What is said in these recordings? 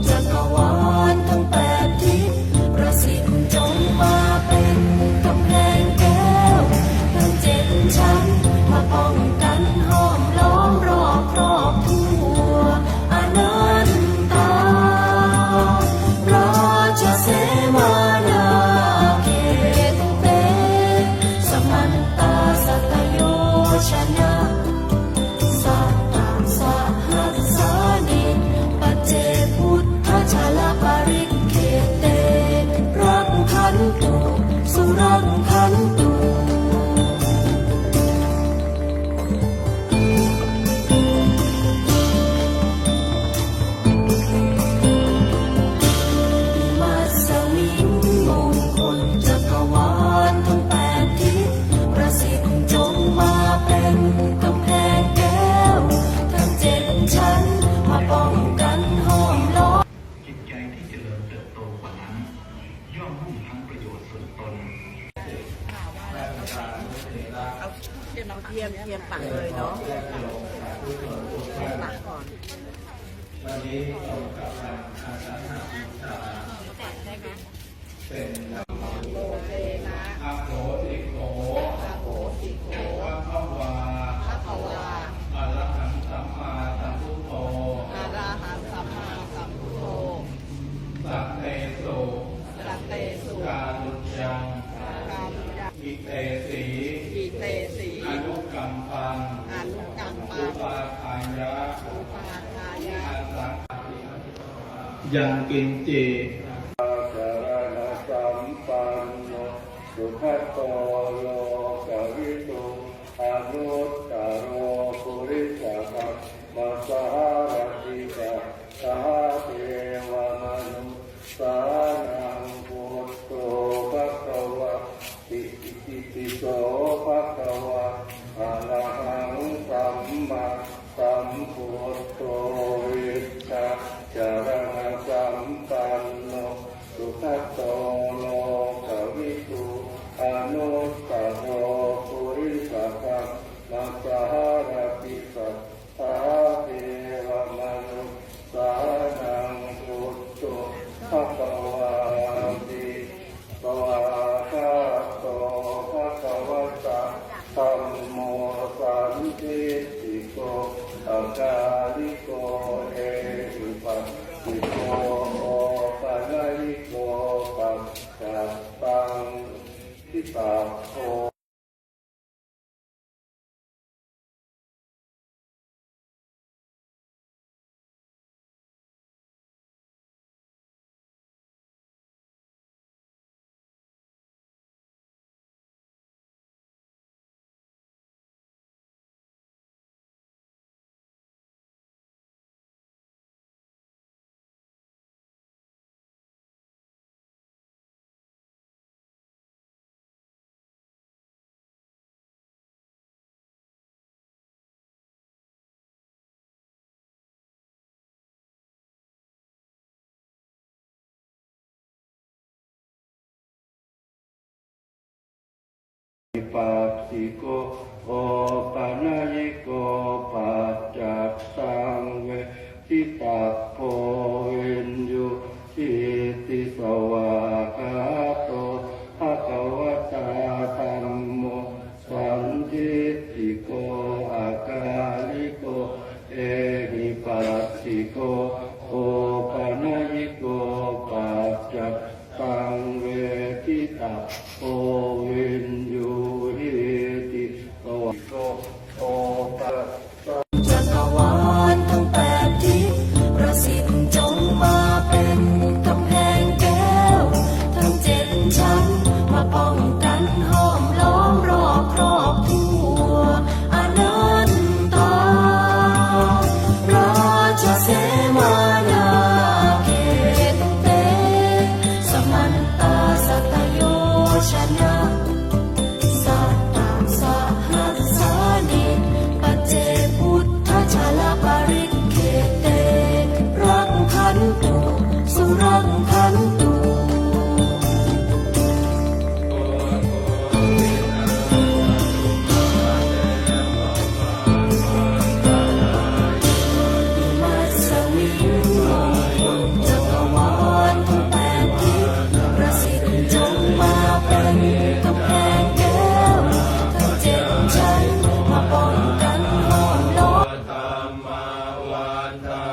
Just go on. ตักก่อนวันนี้เรากับทางอาสาหะวิชาได้ไหมเป็นโอเทนะอโหสิโกอโหสิโกวัฒวาวัฒวา ยังกินเจสุขตโลกวิตุอนุตตโร โมปัสสะปังทิปาโค ปัสสิโกโอปะนาโกปัจจังเวทิตาโพเอนยุอิติสวาคาโตภะควะตามโมสันทิติโกอาคาลิโกเอหิปัสสิโกโอปะนาโกปัจจังเวทิตาโ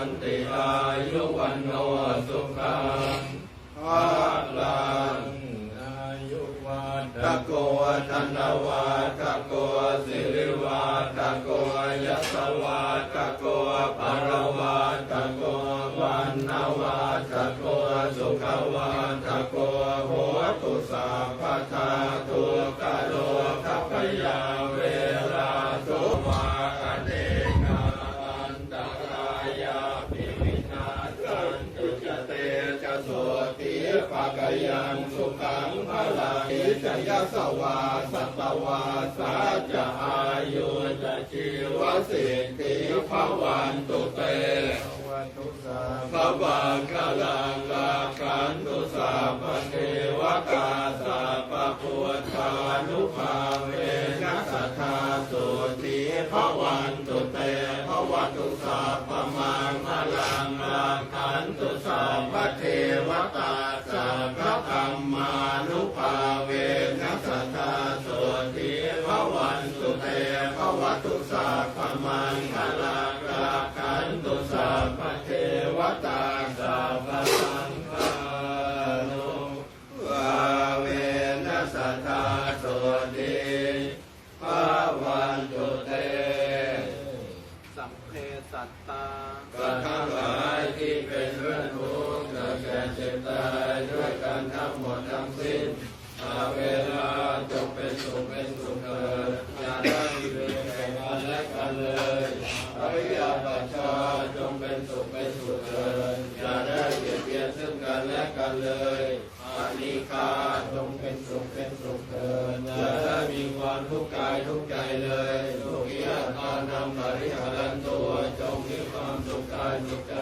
ันติอายุวันโนสุขังภาลังอายุวัตะโกธนวาตะโกวสิริวาตะโกวยัสวาตะโกวปารวาตะโกวันนวาตะโกวสุขวาตะโกวโหตุสาพทาตุกะโลกัพยา สวาสัตวาสาจะอายุจะชีวสิทธิภวันตุเตพระบางกลาลาคันตุสาปเทวกาสาปปวดานุภาเวนะ Mangala. ความสุขกายสุขใจ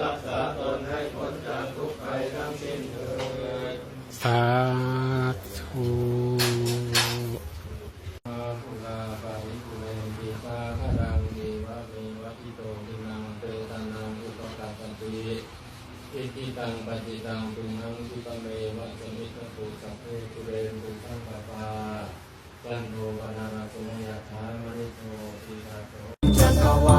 รักษาตนให้พ้นจากทุกข์ไปทั้งสิ้นเถิดสาธุคุณาปาริคุเรนติปาคารังดีวะมีวะอิโตตินังเตตานังอุปกาปติอิติตังปฏิตังตุนังทิปเมวะสมิทตุสัพเพคุเรนตุสังปปาจันโทปนาราสุมยถามริโตทินาโต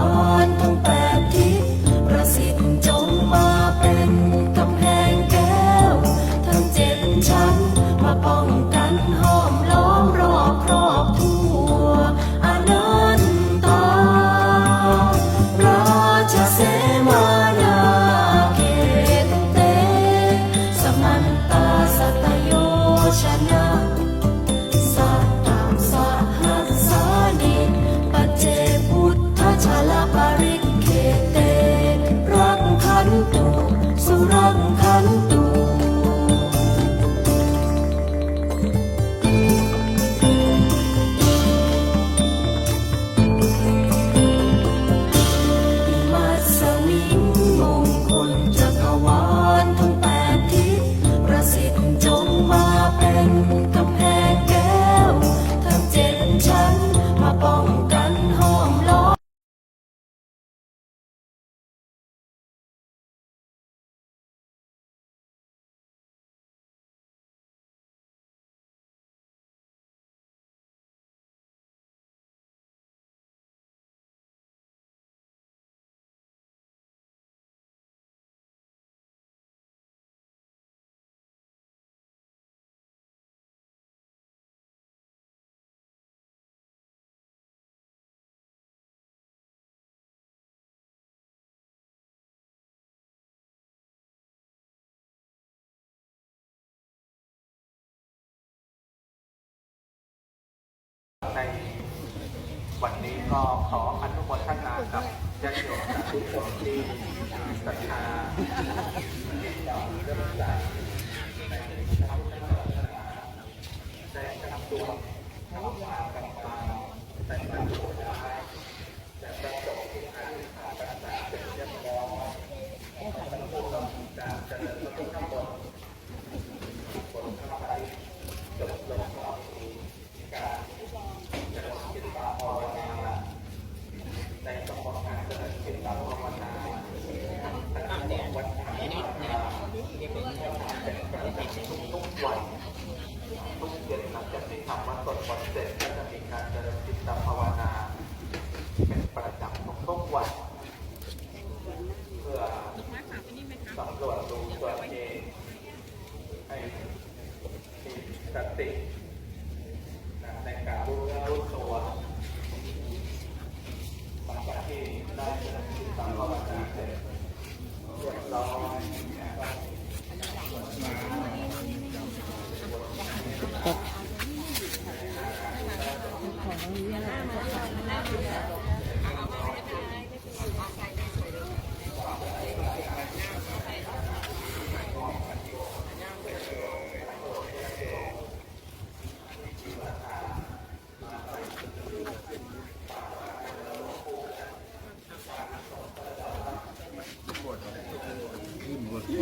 ในวันนี้ก็ขออนุโมทนากับญาติโยมทุกคนที่ but then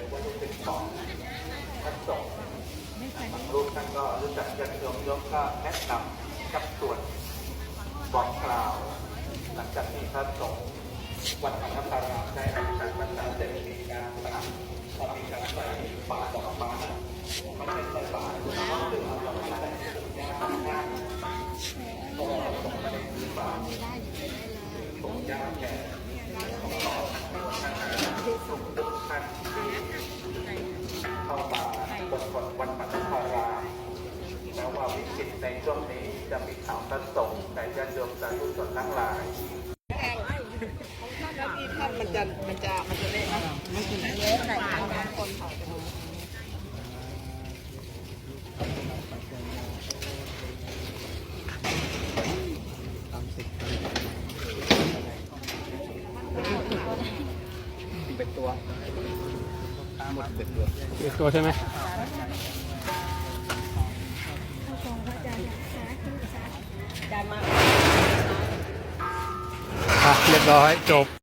รือว่าลูกเป็นของพระสงฆ์บางรูปท่านก็รู้จักยันยมยกก็แนะนำกับส่วบอกกล่าว หลังจากที่พระสงฆ์วัดธรรมารามได้อธิษฐานบรรดาจะมีการตัดพอมีการใส่ฝาดอกไม้ไม่ใช่ใส่ฝาดอกไม้คือเอาดอกไม้ใส่ถุงยางข้างๆเพราะว่าพระ สาธุชนทั้งหลายแล้วที่ท่านมันจะมันจะมันจะเละนะมันจะเละใส่ทางบางคนเขาจะดูเป็นตัวหมดเป็นตัวอีกตัวใช่ไหม อะเรียบร้อยจบ